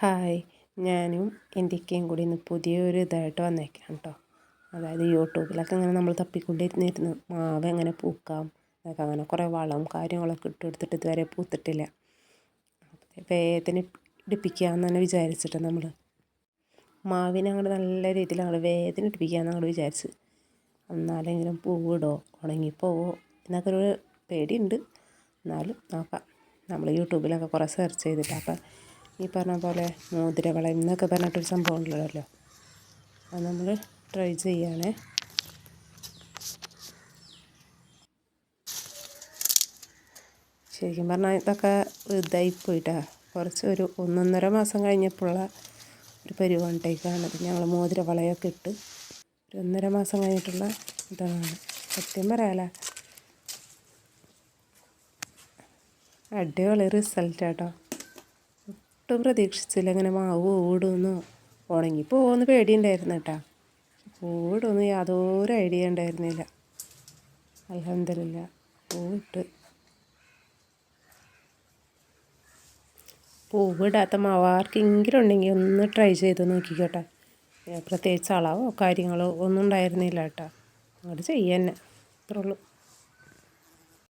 Hi. ഞാനും എന്റെ കൂടി ഇന്ന് പുതിയൊരു ഇതായിട്ട് വന്നേക്കാം കേട്ടോ അതായത് യൂട്യൂബിലൊക്കെ ഇങ്ങനെ നമ്മൾ തപ്പിക്കൊണ്ടിരുന്നിരുന്നു. മാവ് എങ്ങനെ പൂക്കാം അതൊക്കെ അങ്ങനെ കുറേ വളം കാര്യങ്ങളൊക്കെ ഇട്ട് കൊടുത്തിട്ട് ഇതുവരെ പൂത്തിട്ടില്ല. വേഗത്തിന് ഇടിപ്പിക്കാമെന്ന് തന്നെ വിചാരിച്ചിട്ട് നമ്മൾ മാവിനെ അങ്ങോട്ട് നല്ല രീതിയിൽ അങ്ങോട്ട് വേഗത്തിന് ഇടിപ്പിക്കാമെന്ന് അങ്ങോട്ട് വിചാരിച്ച്. എന്നാലെങ്കിലും പൂവിടോ ഉണങ്ങിപ്പോവോ എന്നൊക്കെ ഒരു പേടിയുണ്ട്. എന്നാലും നോക്കാം. നമ്മൾ യൂട്യൂബിലൊക്കെ കുറേ സെർച്ച് ചെയ്തിട്ട് അപ്പം ഈ പറഞ്ഞ പോലെ മോതിരവള എന്നൊക്കെ പറഞ്ഞിട്ടൊരു സംഭവം ഉണ്ടല്ലോ. അത് നമ്മൾ ട്രൈ ചെയ്യാണ്. ശരിക്കും പറഞ്ഞാൽ ഇതൊക്കെ ഇതായി പോയിട്ടാ. കുറച്ച് ഒരു ഒന്നൊന്നര മാസം കഴിഞ്ഞപ്പോഴുള്ള ഒരു പരിപാടിക്കാണ് ഞങ്ങൾ മോതിര വളയൊക്കെ ഇട്ട് ഒരു ഒന്നര മാസം കഴിഞ്ഞിട്ടുള്ള ഇതാണ്. സത്യം പറയാല. അടിപൊളി റിസൾട്ട് കേട്ടോ ഒട്ടും പ്രതീക്ഷിച്ചില്ല. ഇങ്ങനെ മാവ് ഓടുന്നു. ഉണങ്ങി പോകുമെന്ന് പേടിയുണ്ടായിരുന്നു കേട്ടോ. പൂവിടുമെന്ന് യാതൊരു ഐഡിയ ഉണ്ടായിരുന്നില്ല. അലഹമില്ല പൂവിട്ട്. പൂവിടാത്ത മാവ് ആർക്കെങ്കിലും ഉണ്ടെങ്കിൽ ഒന്ന് ട്രൈ ചെയ്ത് നോക്കിക്കോട്ടെ പ്രത്യേകിച്ച് അളവോ കാര്യങ്ങളോ ഒന്നും ഉണ്ടായിരുന്നില്ല കേട്ടോ. അങ്ങോട്ട് ചെയ്യാൻ തന്നെ അത്രേ ഉള്ളൂ.